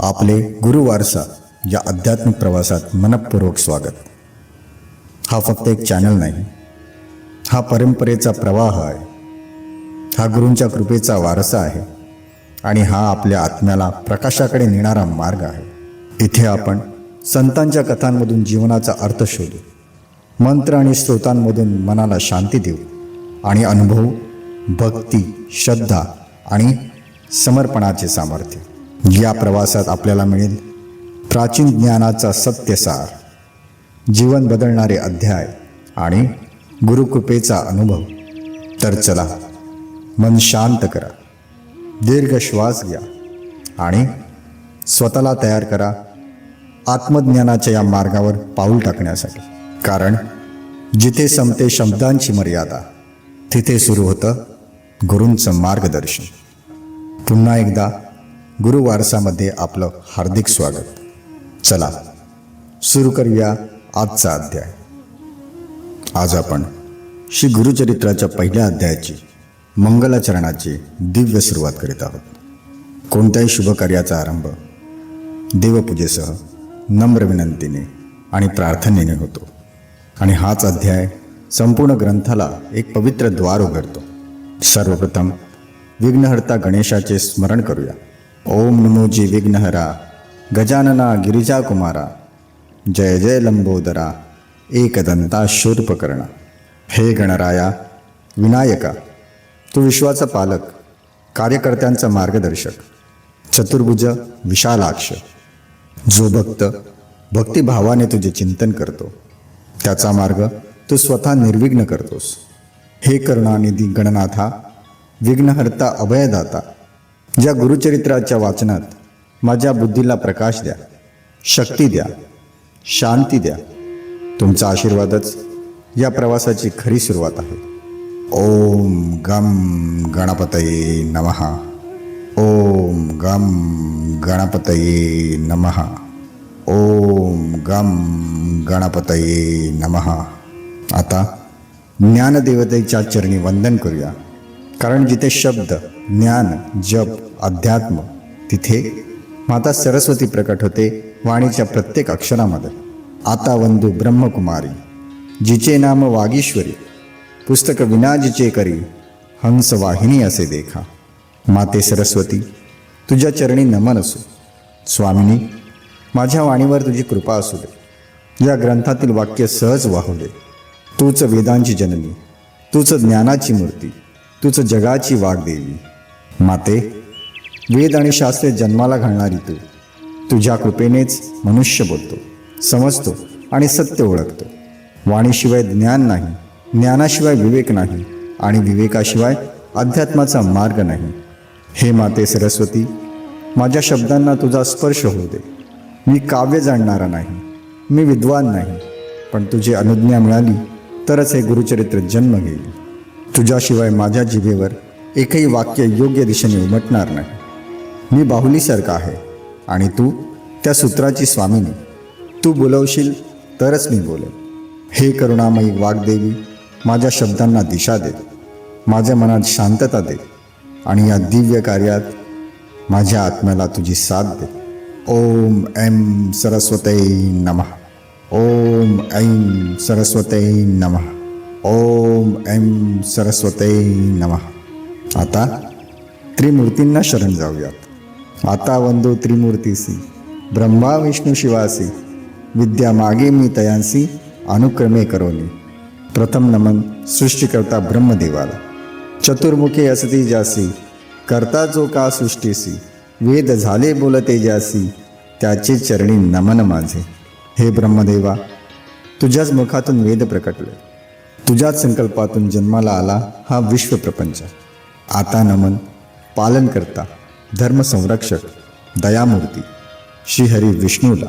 आपले गुरुवारसा या आध्यात्मिक प्रवासात मनपूर्वक स्वागत. हा फक्त एक चॅनल नाही. हा परंपरेचा प्रवाह आहे. हा गुरूंच्या कृपेचा वारसा आहे. आणि हा आपल्या आत्म्याला प्रकाशाकडे नेणारा मार्ग आहे. इथे आपण संतांच्या कथांमधून जीवनाचा अर्थ शोधू. मंत्र आणि स्रोतांमधून मनाला शांती देऊ. आणि अनुभव भक्ती श्रद्धा आणि समर्पणाचे सामर्थ्य. या प्रवासात आपल्याला मिळेल प्राचीन ज्ञानाचा सत्यसार जीवन बदलणारे अध्याय आणि गुरुकृपेचा अनुभव. तर चला मन शांत करा दीर्घ श्वास घ्या आणि स्वतःला तयार करा आत्मज्ञानाच्या या मार्गावर पाऊल टाकण्यासाठी. कारण जिथे संपते शब्दांची मर्यादा तिथे सुरू होतं गुरूंचं मार्गदर्शन. पुन्हा एकदा गुरुवारसामध्ये आपलं हार्दिक स्वागत. चला सुरू करूया आजचा अध्याय. आज आपण श्री गुरुचरित्राच्या पहिल्या अध्यायाची मंगलाचरणाची दिव्य सुरुवात करीत आहोत. कोणत्याही शुभकार्याचा आरंभ देवपूजेसह नम्र विनंतीने आणि प्रार्थनेने होतो. आणि हाच अध्याय संपूर्ण ग्रंथाला एक पवित्र द्वार उघडतो. सर्वप्रथम विघ्नहर्ता गणेशाचे स्मरण करूया. ओम नमोजी विघ्नहरा गजानना गिरिजा कुमारा। जय जय लंबोदरा एकदंता शूर्पकर्णा। हे गणराया विनायका तू विश्वाचा पालक कार्यकर्त्यांचा मार्गदर्शक चतुर्भुज विशालाक्ष। जो भक्त भक्तिभावाने तुझे चिंतन करतो त्याचा मार्ग तू स्वतः निर्विघ्न करतोस। हे करुणानिधी गणनाथा विघ्नहर्ता अभयदाता। ज्या गुरुचरित्राच्या वाचनात माझ्या बुद्धीला प्रकाश द्या शक्ती द्या शांती द्या तुमचा आशीर्वादच या प्रवासाची खरी सुरुवात आहे. ओम गम गणपतये नमः. ओम गम गणपतये नमः. ओम गम गणपतये नमः. आता ज्ञानदेवतेच्या चरणी वंदन करूया. कारण जिथे शब्द ज्ञान जप अध्यात्म तिथे माता सरस्वती प्रकट होते वाणीच्या प्रत्येक अक्षरामध्ये. आता वंदू ब्रह्मकुमारी जिचे नाम वागीश्वरी पुस्तक विना जिचे करी हंस वाहिनी असे देखा. माते सरस्वती तुझ्या चरणी नमन असो. स्वामिनी माझ्या वाणीवर तुझी कृपा असू दे. या ग्रंथातील वाक्य सहज वाहू दे. तूच वेदांची जननी तूच ज्ञानाची मूर्ती तूच जगाची वाघदेवी माते वेद आणि शास्त्रे जन्माला घालणारी तू. तुझ्या कृपेनेच मनुष्य बोलतो समजतो आणि सत्य ओळखतो. वाणीशिवाय ज्ञान नाही ज्ञानाशिवाय विवेक नाही आणि विवेकाशिवाय अध्यात्माचा मार्ग नाही. हे माते सरस्वती माझ्या शब्दांना तुझा स्पर्श होऊ दे. मी काव्य जाणणारा नाही मी विद्वान नाही पण तुझी अनुज्ञा मिळाली तरच हे गुरुचरित्र जन्म घेईल. तुझ्याशिवाय माझ्या जिभेवर एकही वाक्य योग्य दिशेने उमटणार नाही. मी बाहुलीसारखा आहे आणि तू त्या सूत्राची स्वामीनी. तू बोलवशील तरच मी बोलेन. हे करुणामयी वाग्देवी माझ्या शब्दांना दिशा दे. माझ्या मनात शांतता दे आणि या दिव्य कार्यात माझ्या आत्म्याला तुझी साथ दे. ओम ऐं सरस्वते नमः. ओम ऐं सरस्वते नमः. ओम ऐं सरस्वते नमः. आता त्रिमूर्तींना शरण जाऊयात. आता वंदो त्रिमूर्तीसी ब्रह्मा विष्णू शिवासी विद्या मागे मी तयांसी अनुक्रमे करोनी प्रथम नमन सृष्टिकर्ता ब्रह्मदेवाला. चतुर्मुखे असती जासी करता जो का सृष्टीसी वेद झाले बोलते जासी त्याचे चरणी नमन माझे. हे ब्रह्मदेवा तुझ्याच मुखातून वेद प्रकटले. तुझ्याच संकल्पातून जन्माला आला हा विश्वप्रपंच आता नमन पालनकर्ता धर्मसंरक्षक दयामूर्ती श्रीहरी विष्णूला.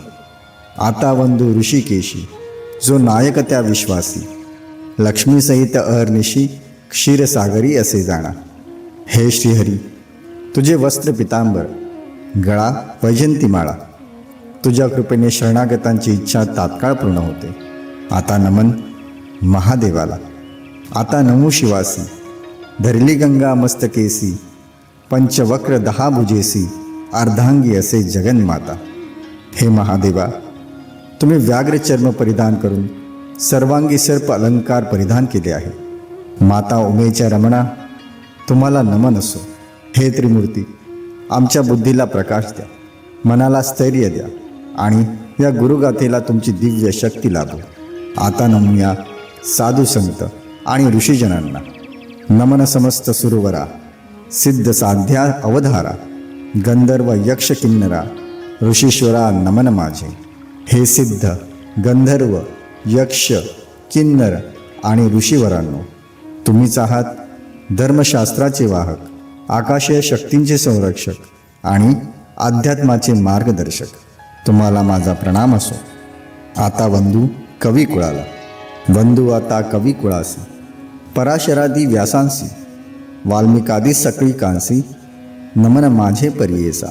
आता वंदू ऋषिकेशी जो नायक त्या विश्वासी लक्ष्मीसहित अहर्निशी क्षीरसागरी असे जाणा. हे श्रीहरी तुझे वस्त्र पितांबर गळा वैजंतीमाळा तुझ्या कृपेने शरणागतांची इच्छा तात्काळ पूर्ण होते. आता नमन महादेवाला. आता नमो शिवासी. धरली गंगा मस्तकेसी पंचवक्र दहाभुजेसी अर्धांगी असे जगन्माता. हे महादेवा तुम्ही व्याघ्र चर्म परिधान करून सर्वांगी सर्प अलंकार परिधान केले आहे. माता उमेच्या रमणा तुम्हाला नमन असो. हे त्रिमूर्ती आमच्या बुद्धीला प्रकाश द्या मनाला स्थैर्य द्या आणि या गुरुगाथेला तुमची दिव्य शक्ती लाभो. आता नमूया साधू संत आणि ऋषीजनांना. नमन समस्त सुरवरा सिद्ध साध्या अवधारा गंधर्व यक्ष किन्नरा ऋषीश्वरा नमन माझे. हे सिद्ध गंधर्व यक्ष किन्नर आणि ऋषीवरांनो तुम्हीच आहात धर्मशास्त्राचे वाहक आकाशीय शक्तींचे संरक्षक आणि अध्यात्माचे मार्गदर्शक. तुम्हाला माझा प्रणाम असो. आता वंदू कवी कुळाला. वंदू आता कवी कुळासी पराशरादी व्यासांसी वाल्मिकादी सकळी कांसी नमन माझे परियेसा।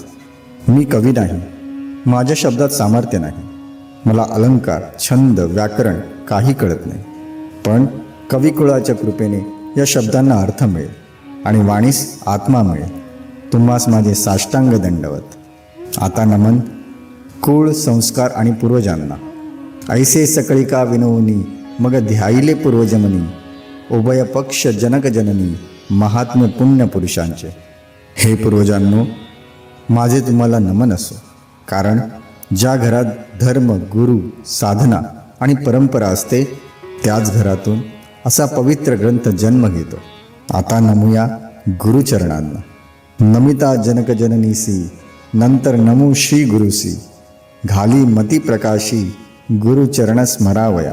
मी कवी नाही माझ्या शब्दात सामर्थ्य नाही मला अलंकार छंद व्याकरण काही कळत नाही पण कविकुळाच्या कृपेने या शब्दांना अर्थ मिळेल आणि वाणीस आत्मा मिळेल. तुम्हास माझे साष्टांग दंडवत. आता नमन कुळ संस्कार आणि पूर्वजांना. ऐसे सकळी का विनवनी मग ध्याईले पूर्वजमनी. उभय पक्ष जनकजननी महात्म्य पुण्य पुरुषांचे. हे पूर्वजांनो माझे तुम्हाला नमन असो. कारण ज्या घरात धर्म गुरु साधना आणि परंपरा असते त्याच घरातून असा पवित्र ग्रंथ जन्म घेतो. आता नमूया गुरुचरणांना. नमिता जनकजननीसी नंतर नमू श्री गुरुसी घाली मती प्रकाशी गुरुचरण स्मरावया.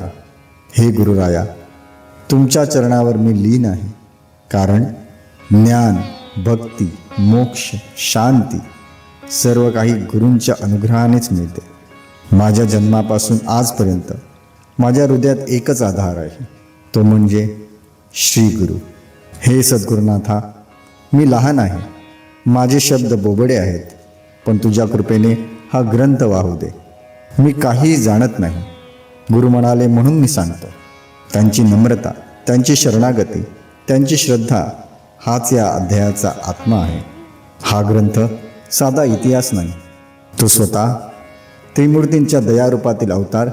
हे गुरुराया तुमच्या चरणावर मी लीन आहे. कारण ज्ञान भक्ती मोक्ष शांती सर्व काही गुरूंच्या अनुग्रहानेच मिळते. माझ्या जन्मापासून आजपर्यंत माझ्या हृदयात एकच आधार आहे. तो म्हणजे श्री गुरु. हे सद्गुरुनाथा मी लहान आहे. माझे शब्द बोबडे आहेत पण तुझ्या कृपेने हा ग्रंथ वाहू दे. मी काहीही जाणत नाही. गुरु म्हणाले म्हणून मी सांगतो. त्यांची नम्रता त्यांची शरणागती त्यांची श्रद्धा हाच या अध्यायाचा आत्मा आहे. हा ग्रंथ साधा इतिहास नाही. तो स्वतः त्रिमूर्तींच्या दयारूपातील अवतार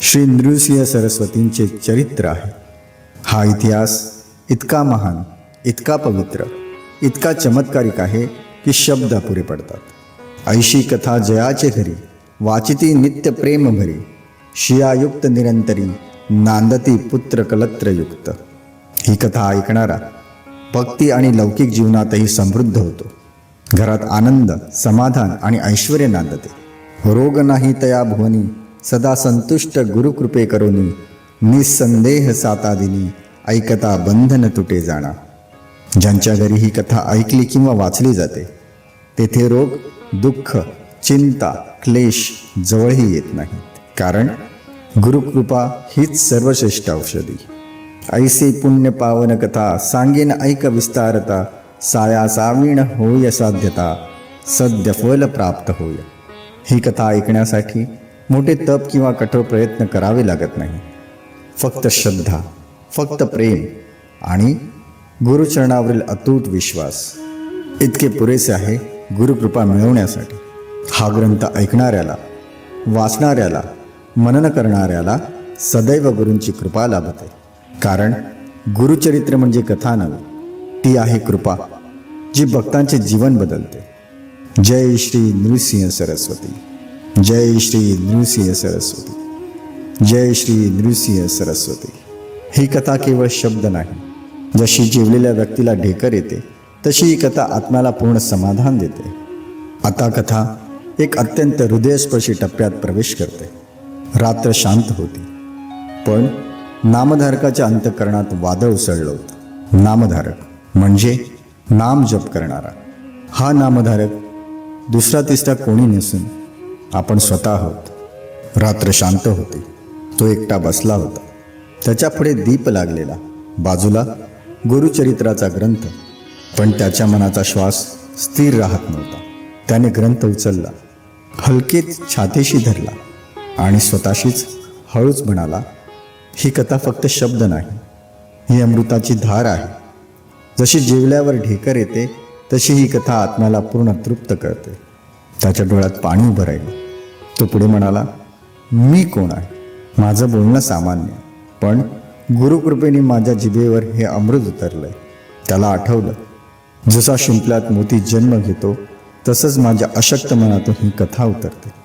श्री नृसिंह सरस्वतींचे चरित्र आहे. हा इतिहास इतका महान इतका पवित्र इतका चमत्कारिक आहे की शब्द अपुरे पडतात. ऐशी कथा जयाचे घरी वाचिती नित्य प्रेम भरी शियायुक्त निरंतरी नांदती पुत्रकलत्रयुक्त ही कथा ऐकणारा भक्ती आणि लौकिक जीवनातही समृद्ध होतो. घरात आनंद समाधान आणि ऐश्वर नांदते. रोग नाही तया भुवनी सदा संतुष्ट गुरुकृपे करोनी निसंदेह सातादिनी ऐकता बंधन तुटे जाणा. ज्यांच्या घरी ही कथा ऐकली किंवा वाचली जाते तेथे रोग दुःख चिंता क्लेश जवळही येत नाहीत. कारण गुरुकृपा हीच सर्वश्रेष्ठ औषधी. ऐसे पुण्य पावन कथा सांगेन ऐक विस्तारता साया सावीण होय साध्यता सद्य फल प्राप्त होय. ही कथा ऐकण्यासाठी मोठे तप किंवा कठोर प्रयत्न करावे लागत नाही. फक्त श्रद्धा फक्त प्रेम आणि गुरुचरणावरील अतूट विश्वास इतके पुरेसे आहे गुरुकृपा मिळवण्यासाठी. हा ग्रंथ ऐकणाऱ्याला वाचणाऱ्याला मनन करणाऱ्याला सदैव गुरूंची कृपा लाभते. कारण गुरुचरित्र म्हणजे कथा नव्हे ती आहे कृपा जी भक्तांचे जीवन बदलते. जय श्री नृसिंह सरस्वती जय श्री नृसिंह सरस्वती जय श्री नृसिंह सरस्वती. ही कथा केवळ शब्द नाही जशी जेवलेल्या व्यक्तीला ढेकर येते तशी ही कथा आत्म्याला पूर्ण समाधान देते. आता कथा एक अत्यंत हृदयस्पर्शी टप्प्यात प्रवेश करते. रात्र शांत होती. पण नामधारकाच्या अंतकरणात वादळ उसळलं होतं. नामधारक म्हणजे नाम जप करणारा. हा नामधारक दुसरा तिसरा कोणी नसून आपण स्वतः आहोत रात्र शांत होती. तो एकटा बसला होता. त्याच्यापुढे दीप लागलेला. बाजूला गुरुचरित्राचा ग्रंथ. पण त्याच्या मनाचा श्वास स्थिर राहत नव्हता. त्याने ग्रंथ उचलला. हलकेच छातीशी धरला. आणि स्वतःशीच हळूच म्हणाला ही कथा फक्त शब्द नाही ही अमृताची धार आहे. जशी जेवल्यावर ढेकर येते तशी ही कथा आत्म्याला पूर्ण तृप्त करते. त्याच्या डोळ्यात पाणी उभं राहिलं. तो पुढे म्हणाला मी कोण आहे? माझं बोलणं सामान्य पण गुरुकृपेने माझ्या जिभेवर हे अमृत उतरलंय. त्याला आठवलं जसा शिंपल्यात मोती जन्म घेतो तसंच माझ्या अशक्त मनातून ही कथा उतरते.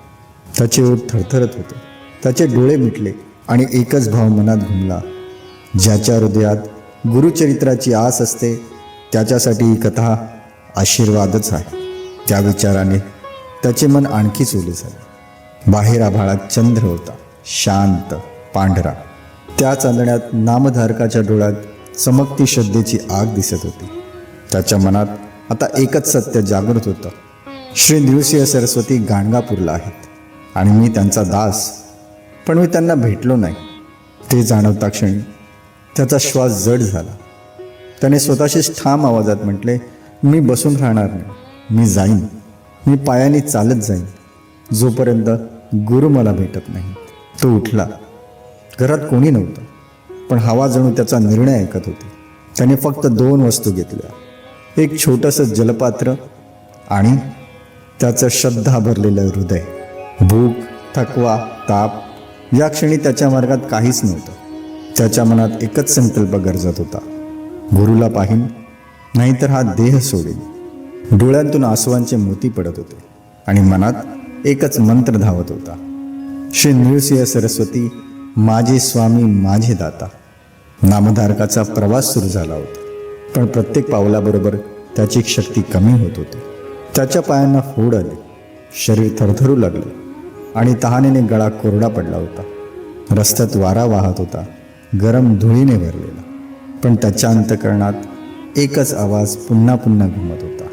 त्याचे ओठ थरथरत होते. त्याचे डोळे मिटले आणि एकच भाव मनात घुमला. ज्याच्या हृदयात गुरुचरित्राची आस असते त्याच्यासाठी ही कथा आशीर्वादच आहे. त्या विचाराने त्याचे मन आणखीच ओले झाले. बाहेर आभाळात चंद्र होता शांत पांढरा. त्या चांदण्यात नामधारकाच्या डोळ्यात चमकती श्रद्धेची आग दिसत होती. त्याच्या मनात आता एकच सत्य जागृत होतं. श्री नृसिंह सरस्वती गाणगापूरला आहेत. आणि मी त्यांचा दास. पण मी त्यांना भेटलो नाही. ते जाणवता क्षणी त्याचा श्वास जड झाला. त्याने स्वतःशीच ठाम आवाजात म्हटले मी बसून राहणार नाही. मी जाईन. मी पायाने चालत जाईन. जोपर्यंत गुरु मला भेटत नाही. तो उठला. घरात कोणी नव्हतं पण हवा जणू त्याचा निर्णय ऐकत होती. त्याने फक्त दोन वस्तू घेतल्या. एक छोटंसं जलपात्र आणि त्याचं श्रद्धा भरलेलं हृदय. भूक थकवा ताप या क्षणी त्याच्या मार्गात काहीच नव्हतं. त्याच्या मनात एकच संकल्प गरजत होता. गुरुला पाहीन नाहीतर हा देह सोडेल डोळ्यांतून आसवांचे मोती पडत होते आणि मनात एकच मंत्र धावत होता. श्री नृसिंह सरस्वती माझे स्वामी माझे दाता. नामधारकाचा प्रवास सुरू झाला होता. पण प्रत्येक पावलाबरोबर त्याची शक्ती कमी होत होती. त्याच्या पायांना फोड आली. शरीर थरथरू लागलं. आणि तहानेने गळा कोरडा पडला होता. रस्त्यात वारा वाहत होता. गरम धुळीने भरलेला. पण त्याच्या अंतकरणात एकच आवाज पुन्हा पुन्हा घुमत होता.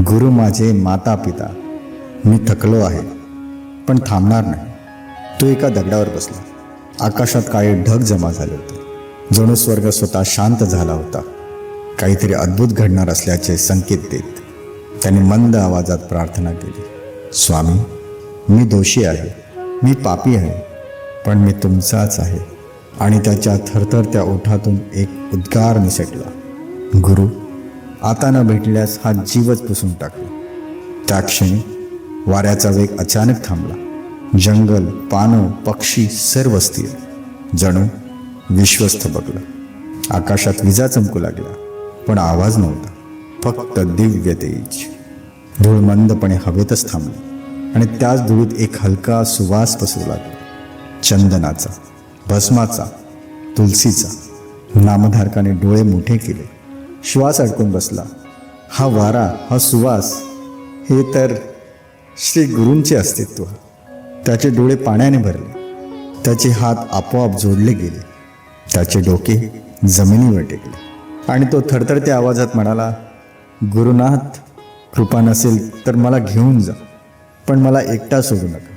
गुरु माझे माता पिता मी थकलो आहे पण थांबणार नाही. तो एका दगडावर बसला. आकाशात काळे ढग जमा झाले होते. जणू स्वर्ग स्वतः शांत झाला होता. काहीतरी अद्भुत घडणार असल्याचे संकेत देत त्याने मंद आवाजात प्रार्थना केली. स्वामी मी दोषी आहे. मी पापी आहे. पण मी तुमचाच आहे. आणि त्याच्या थरथरत्या ओठातून एक उद्गार निसटला. गुरु आता न भेटल्यास हा जीवच पुसून टाकला. त्या क्षणी वाऱ्याचा वेग अचानक थांबला. जंगल पानं पक्षी सर्व स्थिर. जणू विश्वस्त बघलं. आकाशात विजा चमकू लागला. पण आवाज नव्हता. फक्त दिव्य तेज. धूळ मंदपणे हवेतच थांबली. आणि त्याच धुळीत एक हलका सुवास पसरू लागला. चंदनाचा भस्माचा तुलसीचा. नामधारकाने डोळे मोठे केले. श्वास अडकून बसला. हा वारा हा सुवास हे तर श्री गुरूंचे अस्तित्व. त्याचे डोळे पाण्याने भरले. त्याचे हात आपोआप जोडले गेले. त्याचे डोके जमिनीवर टेकले. आणि तो थरथरत्या आवाजात म्हणाला गुरुनाथ कृपा नसेल तर मला घेऊन जा. पण मला एकटा सोडू नका.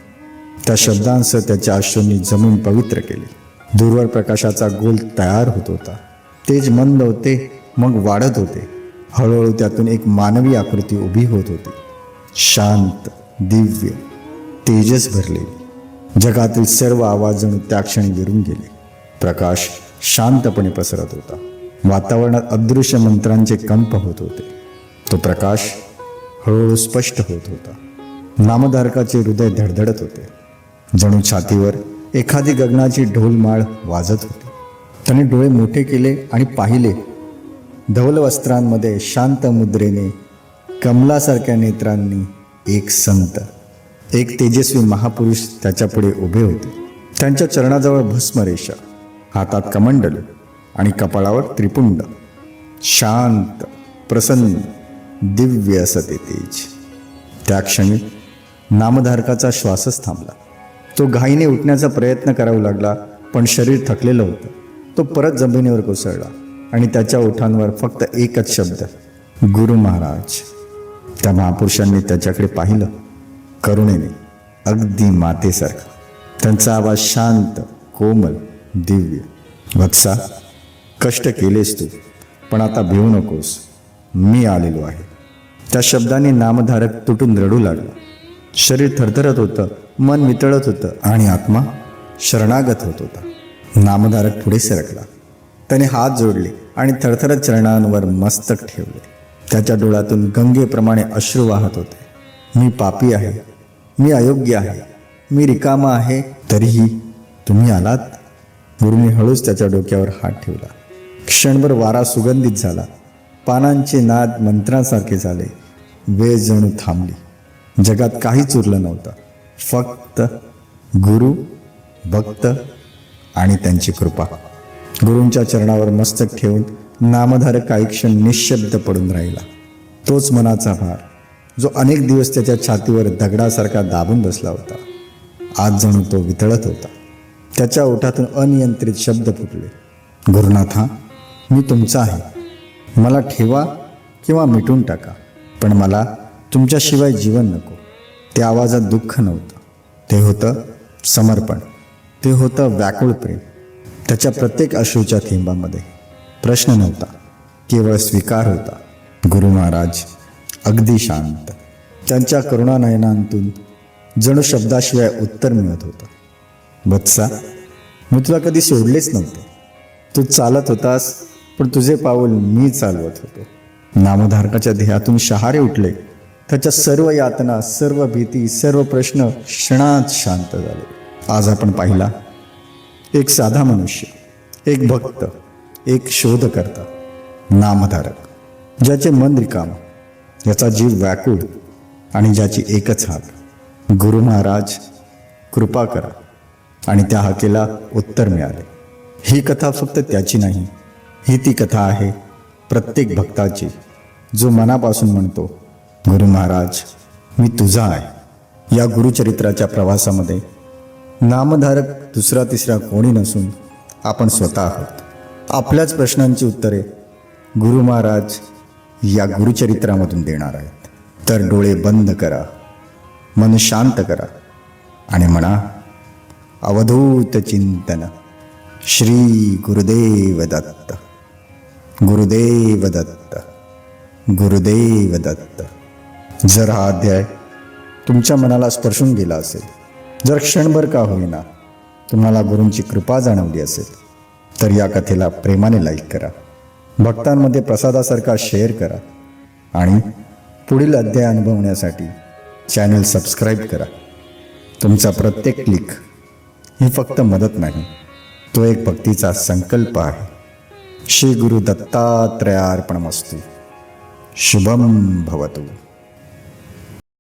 त्या शब्दांसह त्याच्या अश्रूंनी जमीन पवित्र केली. दूरवर प्रकाशाचा गोल तयार होत होता. तेज मंद होते मग वाढत होते. हळूहळू त्यातून एक मानवी आकृती उभी होत होती. शांत दिव्य तेजस भरलेली. जगातील सर्व आवाज जणू त्या क्षणी विरून गेले. प्रकाश शांतपणे पसरत होता. वातावरणात अदृश्य मंत्रांचे कंप होत होते. तो प्रकाश हळूहळू स्पष्ट होत होता. नामधारकाचे हृदय धडधडत होते. जणू छातीवर एखादी गगनाची ढोलमाळ वाजत होती. त्याने डोळे मोठे केले आणि पाहिले. धवल वस्त्रांमध्ये शांत मुद्रेने कमलासारख्या नेत्रांनी एक संत एक तेजस्वी महापुरुष त्याच्यापुढे उभे होते. त्यांच्या चरणाजवळ भस्मरेषा हातात कमंडल आणि कपाळावर त्रिपुंड. शांत प्रसन्न दिव्य असं ते तेज. त्या क्षणी नामधारकाचा श्वासच थांबला. तो घाईने उठण्याचा प्रयत्न करावा लागला पण शरीर थकलेलं होतं. तो परत जमिनीवर कोसळला आणि त्याच्या ओठांवर फक्त एकच शब्द गुरु महाराज. त्या महापुरुषांनी त्याच्याकडे पाहिलं करुणेने अगदी मातेसारखं. त्यांचा आवाज शांत कोमल दिव्य. वत्सा कष्ट केलेस तू पण आता भिवू नकोस. मी आलेलो आहे. त्या शब्दाने नामधारक तुटून रडू लागला. शरीर थरथरत होतं मन वितळत होतं आणि आत्मा शरणागत होत होता. नामधारक पुढे सरकला त्याने हात जोडले आणि थरथरत चरणांवर मस्तक ठेवले. त्याच्या डोळ्यातून गंगेप्रमाणे अश्रू वाहत होते. मी पापी आहे मी अयोग्य आहे मी रिकामा आहे तरीही तुम्ही आलात? गुरुने हळूच त्याच्या डोक्यावर हात ठेवला. क्षणभर वारा सुगंधित झाला. पानांचे नाद मंत्रासारखे झाले. वेळ जणू थांबली. जगात काहीच उरलं नव्हतं. फक्त गुरु भक्त आणि त्यांची कृपा. गुरूंच्या चरणावर मस्तक ठेवून नामधारक काही क्षण निशब्द पडून राहिला. तोच मनाचा भार जो अनेक दिवस त्याच्या छातीवर दगडासारखा दाबून बसला होता. आज जणू तो वितळत होता. त्याच्या ओठातून अनियंत्रित शब्द फुटले. गुरुनाथा मी तुमचा आहे. मला ठेवा किंवा मिटून टाका पण मला तुमच्याशिवाय जीवन नको. त्या आवाजात दुःख नव्हतं. ते होतं समर्पण. ते होतं व्याकुळ प्रेम. त्याच्या प्रत्येक अश्रूच्या थेंबामध्ये प्रश्न नव्हता. केवळ स्वीकार होता. गुरु महाराज अगदी शांत. त्यांच्या करुणानयनांतून जणू शब्दाशिवाय उत्तर मिळत होतं. वत्सा मी तुला कधी सोडलेच नव्हते. तू चालत होतास पण तुझे पाऊल मी चालवत होतो. नामधारकाच्या ध्येयातून शहारे उठले. त्याच्या सर्व यातना सर्व भीती सर्व प्रश्न क्षणात शांत झाले. आज आपण पाहिला एक साधा मनुष्य एक भक्त एक शोधकर्ता नामधारक ज्याचे मन रिकाम याचा जीव व्याकुळ आणि ज्याची एकच हाक गुरु महाराज कृपा करा. आणि त्या हाकेला उत्तर मिळाले. ही कथा फक्त त्याची नाही ही ती कथा आहे प्रत्येक भक्ताची जो मनापासून म्हणतो गुरु महाराज मी तुझा आहे. या गुरुचरित्राच्या प्रवासामध्ये नामधारक दुसरा तिसरा कोणी नसून आपण स्वतः आहोत. आपल्याच प्रश्नांची उत्तरे गुरु महाराज या गुरुचरित्रामधून देणार आहेत. तर डोळे बंद करा मन शांत करा आणि म्हणा अवधूत चिंतन. श्री गुरुदेव दत्त गुरुदेव दत्त गुरुदेव दत्त. जर हा अध्याय तुमच्या मनाला स्पर्शून गेला असेल जर क्षणभर का होईना तुम्हाला गुरूंची कृपा जाणवली असेल तर या कथेला प्रेमाने लाईक करा. भक्तांमध्ये प्रसादासारखा शेअर करा आणि पुढील अध्याय अनुभवण्यासाठी चॅनल सबस्क्राईब करा. तुमचा प्रत्येक क्लिक ही फक्त मदत नाही तो एक भक्तीचा संकल्प आहे. श्री गुरु दत्तात्रयार्पणमस्तू. शुभम भवतु.